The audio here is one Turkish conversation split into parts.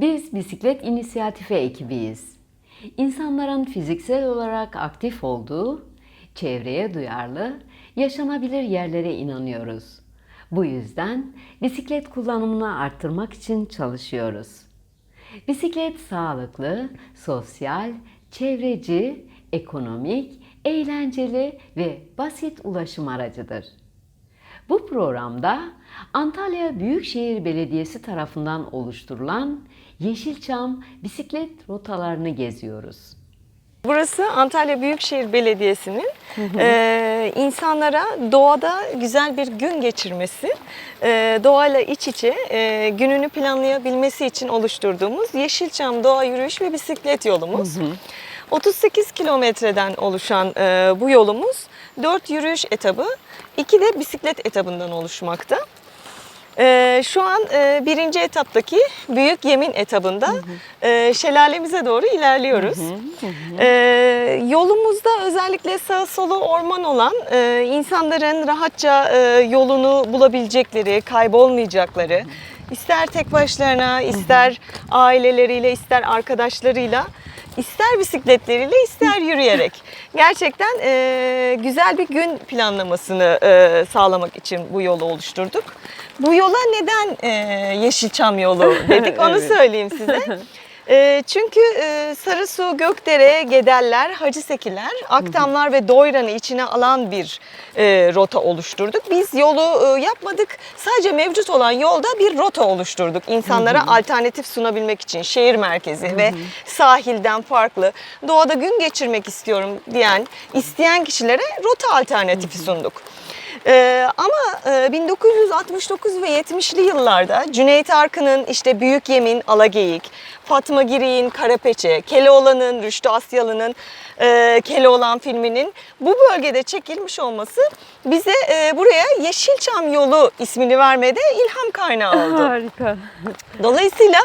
Biz bisiklet inisiyatifi ekibiyiz. İnsanların fiziksel olarak aktif olduğu, çevreye duyarlı, yaşanabilir yerlere inanıyoruz. Bu yüzden bisiklet kullanımını arttırmak için çalışıyoruz. Bisiklet sağlıklı, sosyal, çevreci, ekonomik, eğlenceli ve basit ulaşım aracıdır. Bu programda Antalya Büyükşehir Belediyesi tarafından oluşturulan Yeşilçam bisiklet rotalarını geziyoruz. Burası Antalya Büyükşehir Belediyesi'nin eee, insanlara doğada güzel bir gün geçirmesi, eee, doğayla iç içe eee, gününü planlayabilmesi için oluşturduğumuz Yeşilçam Doğa Yürüyüş ve Bisiklet yolumuz. 38 kilometreden oluşan eee, bu yolumuz 4 yürüyüş etabı, 2 de bisiklet etabından oluşmakta. Ee, şu an e, birinci etaptaki Büyük Yemin etabında e, şelalemize doğru ilerliyoruz. Ee, yolumuzda özellikle sağ solu orman olan e, insanların rahatça e, yolunu bulabilecekleri, kaybolmayacakları, ister tek başlarına, ister aileleriyle, ister arkadaşlarıyla İster bisikletleriyle ister yürüyerek. Gerçekten e, güzel bir gün planlamasını e, sağlamak için bu yolu oluşturduk. Bu yola neden e, Yeşilçam yolu dedik onu söyleyeyim size. E, çünkü e, Sarısu, Gökdere, Gederler, Hacısekiler, Aktamlar ve Doyran'ı içine alan bir e, rota oluşturduk. Biz yolu e, yapmadık. Sadece mevcut olan yolda bir rota oluşturduk. İnsanlara alternatif sunabilmek için şehir merkezi ve sahilden farklı doğada gün geçirmek istiyorum diyen, isteyen kişilere rota alternatifi sunduk. Ee, ama e, 1969 ve 70'li yıllarda Cüneyt Arkın'ın işte Büyük Yemin, Alageyik, Fatma Girik'in Karapeçe, Keloğlan'ın, Rüştü Asyalı'nın e, Keloğlan filminin bu bölgede çekilmiş olması bize e, buraya Yeşilçam Yolu ismini vermede ilham kaynağı oldu. Harika. Dolayısıyla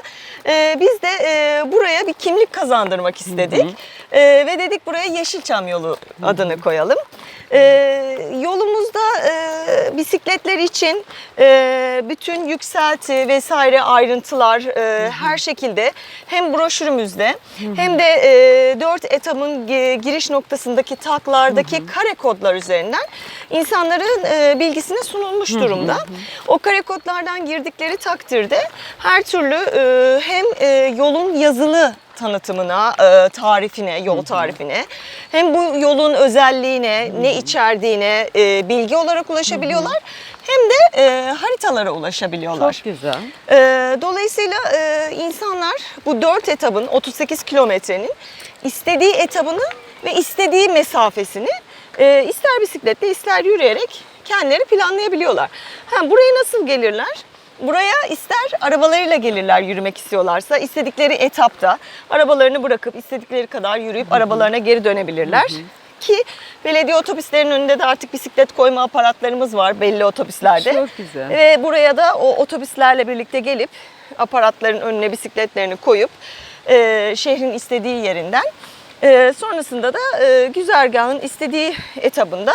e, biz de e, buraya bir kimlik kazandırmak istedik. E, ve dedik buraya Yeşilçam yolu adını koyalım. E, yolumuzda e, bisikletler için e, bütün yükselti vesaire ayrıntılar e, her şekilde hem broşürümüzde hem de e, dört etapın gi- giriş noktasındaki taklardaki kare kodlar üzerinden insanların e, bilgisine sunulmuş durumda. O kare kodlardan girdikleri takdirde her türlü e, hem e, yolun yazılı tanıtımına, e, tarifine, yol tarifine hem bu yolun özelliğine, ne içerdiğine e, bilgi olarak ulaşabiliyorlar hem de e, haritalara ulaşabiliyorlar. Çok güzel. E, dolayısıyla e, insanlar bu 4 etabın 38 kilometrenin istediği etabını ve istediği mesafesini e, ister bisikletle ister yürüyerek kendileri planlayabiliyorlar. Ha, buraya nasıl gelirler? Buraya ister arabalarıyla gelirler yürümek istiyorlarsa istedikleri etapta arabalarını bırakıp istedikleri kadar yürüyüp arabalarına geri dönebilirler. Ki belediye otobüslerinin önünde de artık bisiklet koyma aparatlarımız var belli otobüslerde. Çok güzel. Ve buraya da o otobüslerle birlikte gelip aparatların önüne bisikletlerini koyup e, şehrin istediği yerinden e, sonrasında da e, güzergahın istediği etabında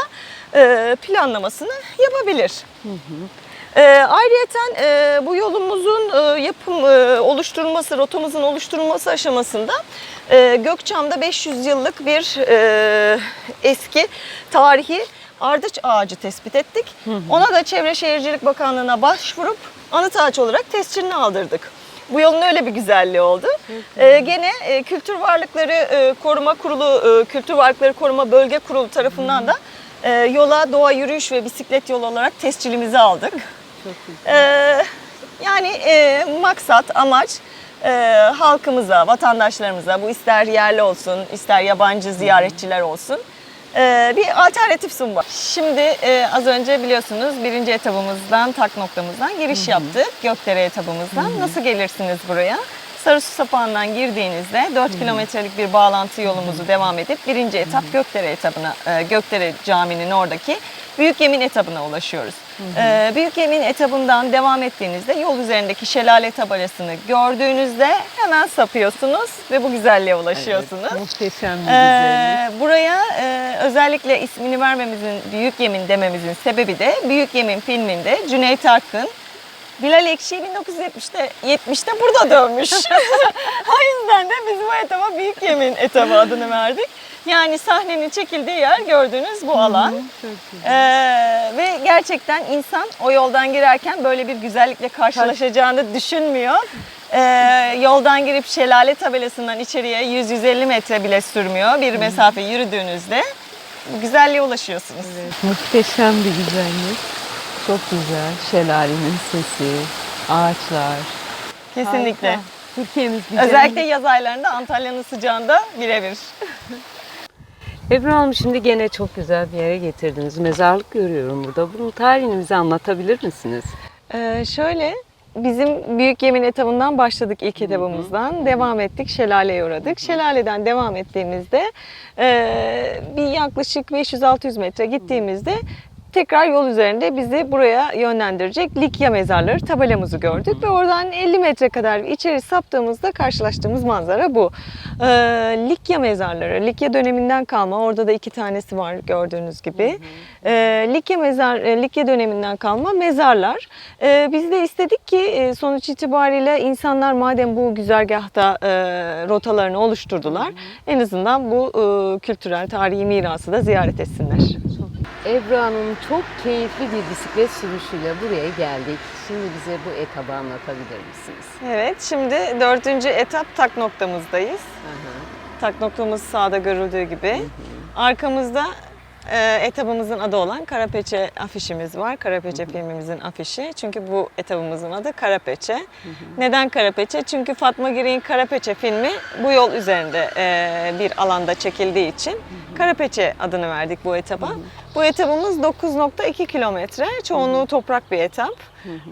e, planlamasını yapabilir. E, ayrıyeten e, bu yolumuzun e, yapım e, oluşturulması, rotamızın oluşturulması aşamasında e, Gökçam'da 500 yıllık bir e, eski tarihi ardıç ağacı tespit ettik. Ona da Çevre Şehircilik Bakanlığı'na başvurup anıt ağaç olarak tescilini aldırdık. Bu yolun öyle bir güzelliği oldu. Ee, gene e, Kültür Varlıkları e, Koruma Kurulu, e, Kültür Varlıkları Koruma Bölge Kurulu tarafından da e, yola doğa yürüyüş ve bisiklet yolu olarak tescilimizi aldık. Ee, yani e, maksat, amaç e, halkımıza, vatandaşlarımıza, bu ister yerli olsun, ister yabancı ziyaretçiler olsun e, bir alternatif sunmak. Şimdi e, az önce biliyorsunuz birinci etabımızdan, tak noktamızdan giriş yaptık. Gökdere etabımızdan. Nasıl gelirsiniz buraya? Sarısu Sapağı'ndan girdiğinizde 4 kilometrelik bir bağlantı yolumuzu devam edip birinci etap Gökdere etabına, e, Gökdere Camii'nin oradaki Büyük Yemin etabına ulaşıyoruz. E, Büyük Yemin etabından devam ettiğinizde yol üzerindeki şelale tabelasını gördüğünüzde hemen sapıyorsunuz ve bu güzelliğe ulaşıyorsunuz. Muhteşem bir güzellik. Ee, buraya e, özellikle ismini vermemizin, Büyük Yemin dememizin sebebi de Büyük Yemin filminde Cüneyt Arkın Bilal Ekşi'yi 1970'te 70'te burada dövmüş. o yüzden de biz bu etaba Büyük Yemin etabı adını verdik. Yani sahnenin çekildiği yer gördüğünüz bu alan. Ee, ve gerçekten insan o yoldan girerken böyle bir güzellikle karşılaşacağını düşünmüyor. Ee, yoldan girip şelale tabelasından içeriye 100-150 metre bile sürmüyor. Bir mesafe yürüdüğünüzde bu güzelliğe ulaşıyorsunuz. Muhteşem bir güzellik. Çok güzel. Şelalenin sesi, ağaçlar. Kesinlikle. Harika. Türkiye'miz güzel. Özellikle yaz aylarında Antalya'nın sıcağında birebir. Ebru Hanım şimdi gene çok güzel bir yere getirdiniz. Mezarlık görüyorum burada. Bunun tarihini bize anlatabilir misiniz? Ee, şöyle bizim Büyük Yemin etabından başladık ilk etabımızdan. Devam ettik, şelaleye uğradık. Şelaleden devam ettiğimizde e, bir yaklaşık 500-600 metre gittiğimizde tekrar yol üzerinde bizi buraya yönlendirecek Likya mezarları tabelamızı gördük ve oradan 50 metre kadar içeri saptığımızda karşılaştığımız manzara bu. Ee, Likya mezarları, Likya döneminden kalma. Orada da iki tanesi var gördüğünüz gibi. Ee, Likya mezar, e, Likya döneminden kalma mezarlar. Ee, biz de istedik ki e, sonuç itibariyle insanlar madem bu güzergahta e, rotalarını oluşturdular, en azından bu e, kültürel tarihi mirası da ziyaret etsinler. Ebru Hanım çok keyifli bir bisiklet sürüşüyle buraya geldik. Şimdi bize bu etabı anlatabilir misiniz? Evet, şimdi dördüncü etap tak noktamızdayız. Aha. Tak noktamız sağda görüldüğü gibi. Arkamızda e, etabımızın adı olan Karapeçe afişimiz var. Karapeçe filmimizin afişi. Çünkü bu etabımızın adı Karapeçe. Neden Karapeçe? Çünkü Fatma Girik'in Karapeçe filmi bu yol üzerinde e, bir alanda çekildiği için Karapeçe adını verdik bu etaba. Bu etabımız 9.2 kilometre. Çoğunluğu toprak bir etap.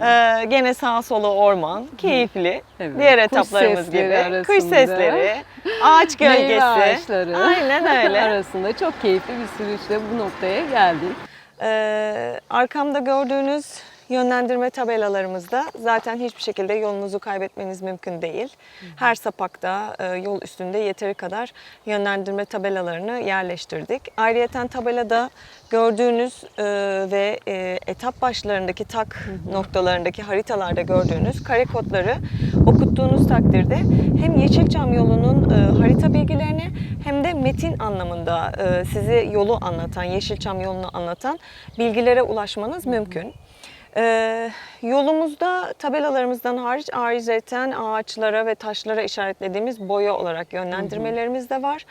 E, gene sağa sola orman, keyifli. Evet. Diğer Kuş etaplarımız sesleri gibi. Kuş arasında. sesleri, ağaç Meyve gölgesi. ağaçları Aynen öyle. arasında çok keyifli bir sürüşle bu noktaya geldik. Ee, arkamda gördüğünüz yönlendirme tabelalarımızda zaten hiçbir şekilde yolunuzu kaybetmeniz mümkün değil. Her sapakta e, yol üstünde yeteri kadar yönlendirme tabelalarını yerleştirdik. Ayrıyeten tabelada gördüğünüz e, ve e, etap başlarındaki tak noktalarındaki haritalarda gördüğünüz kare kodları okuttuğunuz takdirde hem Yeşilçam yolunun harita bilgilerini hem de metin anlamında size yolu anlatan, Yeşilçam yolunu anlatan bilgilere ulaşmanız mümkün. Ee, yolumuzda tabelalarımızdan hariç ayrıca ağaçlara ve taşlara işaretlediğimiz boya olarak yönlendirmelerimiz de var.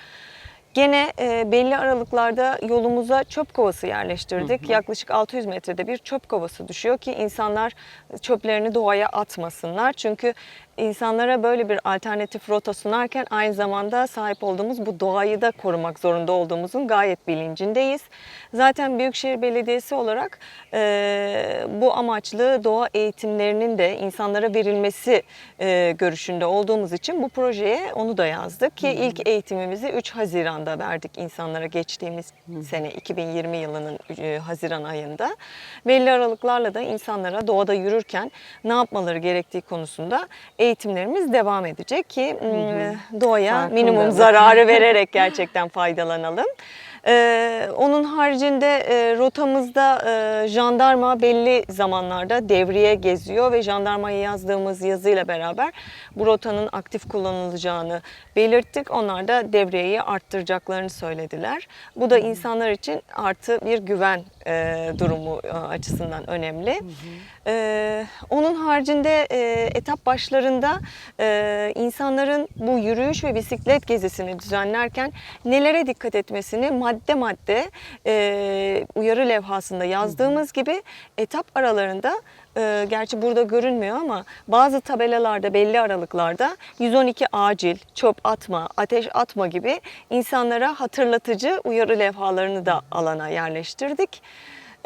Gene e, belli aralıklarda yolumuza çöp kovası yerleştirdik. Yaklaşık 600 metrede bir çöp kovası düşüyor ki insanlar çöplerini doğaya atmasınlar. Çünkü insanlara böyle bir alternatif rota sunarken aynı zamanda sahip olduğumuz bu doğayı da korumak zorunda olduğumuzun gayet bilincindeyiz. Zaten Büyükşehir Belediyesi olarak e, bu amaçlı doğa eğitimlerinin de insanlara verilmesi e, görüşünde olduğumuz için bu projeye onu da yazdık ki ilk eğitimimizi 3 Haziran'da verdik insanlara geçtiğimiz sene 2020 yılının e, Haziran ayında. Belli aralıklarla da insanlara doğada yürürken ne yapmaları gerektiği konusunda eğitimlerimiz devam edecek ki m, doğaya Farkındalık. minimum zararı vererek gerçekten faydalanalım. Ee, onun haricinde e, rotamızda e, jandarma belli zamanlarda devriye geziyor ve jandarmaya yazdığımız yazıyla beraber bu rotanın aktif kullanılacağını belirttik. Onlar da devriyeyi arttıracaklarını söylediler. Bu da insanlar için artı bir güven e, durumu e, açısından önemli. Ee, onun haricinde e, etap başlarında e, insanların bu yürüyüş ve bisiklet gezisini düzenlerken nelere dikkat etmesini madde madde e, uyarı levhasında yazdığımız gibi etap aralarında e, gerçi burada görünmüyor ama bazı tabelalarda belli aralıklarda 112 acil, çöp atma, ateş atma gibi insanlara hatırlatıcı uyarı levhalarını da alana yerleştirdik.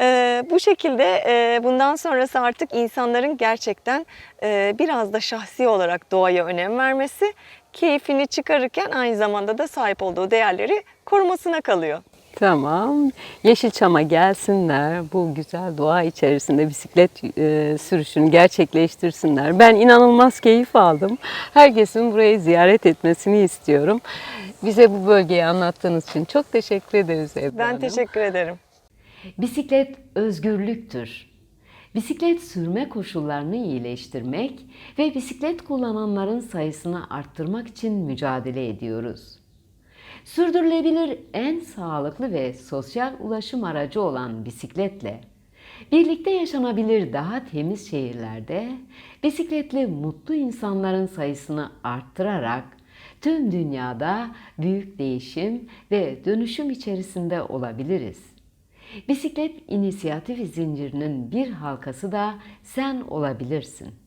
Ee, bu şekilde e, bundan sonrası artık insanların gerçekten e, biraz da şahsi olarak doğaya önem vermesi, keyfini çıkarırken aynı zamanda da sahip olduğu değerleri korumasına kalıyor. Tamam. Yeşilçam'a gelsinler. Bu güzel doğa içerisinde bisiklet e, sürüşünü gerçekleştirsinler. Ben inanılmaz keyif aldım. Herkesin burayı ziyaret etmesini istiyorum. Bize bu bölgeyi anlattığınız için çok teşekkür ederiz Ebru Ben Hanım. teşekkür ederim. Bisiklet özgürlüktür. bisiklet sürme koşullarını iyileştirmek ve bisiklet kullananların sayısını arttırmak için mücadele ediyoruz. Sürdürülebilir en sağlıklı ve sosyal ulaşım aracı olan bisikletle birlikte yaşanabilir daha temiz şehirlerde bisikletli mutlu insanların sayısını arttırarak tüm dünyada büyük değişim ve dönüşüm içerisinde olabiliriz. Bisiklet inisiyatif zincirinin bir halkası da sen olabilirsin.